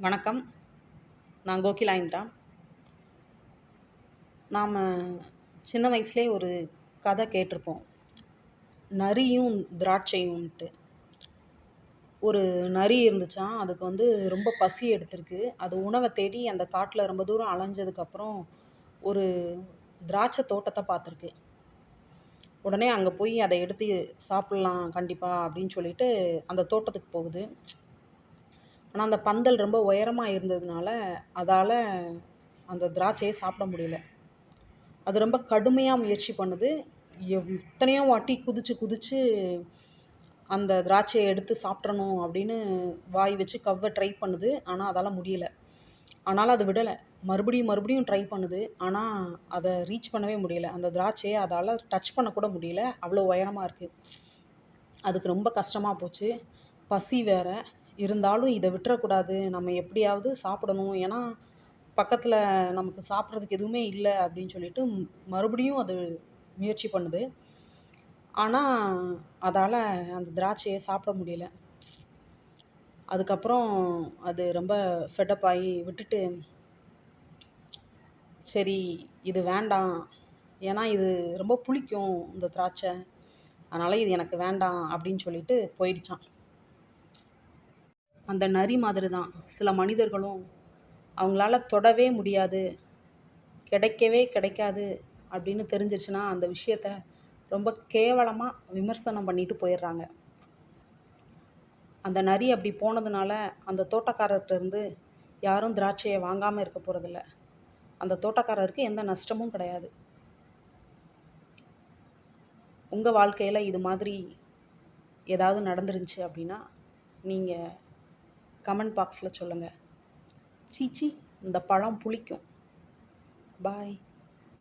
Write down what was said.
வணக்கம். நான் கோகிலாயிந்திரா. நாம் சின்ன வயசுலேயே ஒரு கதை கேட்டிருப்போம். நரியும் திராட்சையும்ன்ட்டு. ஒரு நரி இருந்துச்சா அதுக்கு வந்து ரொம்ப பசி எடுத்திருக்கு. அது உணவை தேடி அந்த காட்டில் ரொம்ப தூரம் அலைஞ்சதுக்கப்புறம் ஒரு திராட்சை தோட்டத்தை பார்த்துருக்கு. உடனே அங்கே போய் அதை எடுத்து சாப்பிட்லாம் கண்டிப்பாக அப்படின்னு சொல்லிட்டு அந்த தோட்டத்துக்கு போகுது. ஆனால் அந்த பந்தல் ரொம்ப உயரமாக இருந்ததுனால அதால் அந்த திராட்சையை சாப்பிட முடியல. அது ரொம்ப கடுமையாக முயற்சி பண்ணுது. எவ் எத்தனையோ வாட்டி குதிச்சு குதிச்சு அந்த திராட்சையை எடுத்து சாப்பிட்றணும் அப்படின்னு வாய் வச்சு கவ்வ ட்ரை பண்ணுது. ஆனால் அதால் முடியல. ஆனாலும் அது விடலை. மறுபடியும் மறுபடியும் ட்ரை பண்ணுது. ஆனால் அதை ரீச் பண்ணவே முடியல. அந்த திராட்சையை அதால் டச் பண்ணக்கூட முடியல. அவ்வளோ உயரமாக இருக்குது அதுக்கு ரொம்ப கஷ்டமாக போச்சு. பசி வேறு. இருந்தாலும் இதை விட்டுறக்கூடாது. நம்ம எப்படியாவது சாப்பிடணும். ஏன்னா பக்கத்தில் நமக்கு சாப்பிட்றதுக்கு எதுவுமே இல்லை அப்படின்னு சொல்லிட்டு மறுபடியும் அது முயற்சி பண்ணுது. ஆனால் அதால் அந்த திராட்சையை சாப்பிட முடியல. அதுக்கப்புறம் அது ரொம்ப ஃபெட்டப் ஆகி விட்டுட்டு சரி இது வேண்டாம். ஏன்னா இது ரொம்ப புளிக்கும் இந்த திராட்சை. அதனால் இது எனக்கு வேண்டாம் அப்படின்னு சொல்லிட்டு போயிடுச்சான். அந்த நரி மாதிரி தான் சில மனிதர்களும் அவங்களால தொடவே முடியாது. கிடைக்கவே கிடைக்காது அப்படின்னு தெரிஞ்சிருச்சுன்னா அந்த விஷயத்த ரொம்ப கேவலமாக விமர்சனம் பண்ணிட்டு போயிடுறாங்க. அந்த நரி அப்படி போனதுனால அந்த தோட்டக்காரர்கிட்ட இருந்து யாரும் திராட்சையை வாங்காமல் இருக்க போகிறதில்ல அந்த தோட்டக்காரருக்கு எந்த நஷ்டமும் கிடையாது. உங்கள் வாழ்க்கையில் இது மாதிரி ஏதாவது நடந்துருந்துச்சு அப்படின்னா நீங்கள் கமெண்ட் பாக்ஸில் சொல்லுங்கள் சீச்சி இந்த பழம் புளிக்கும். பாய்.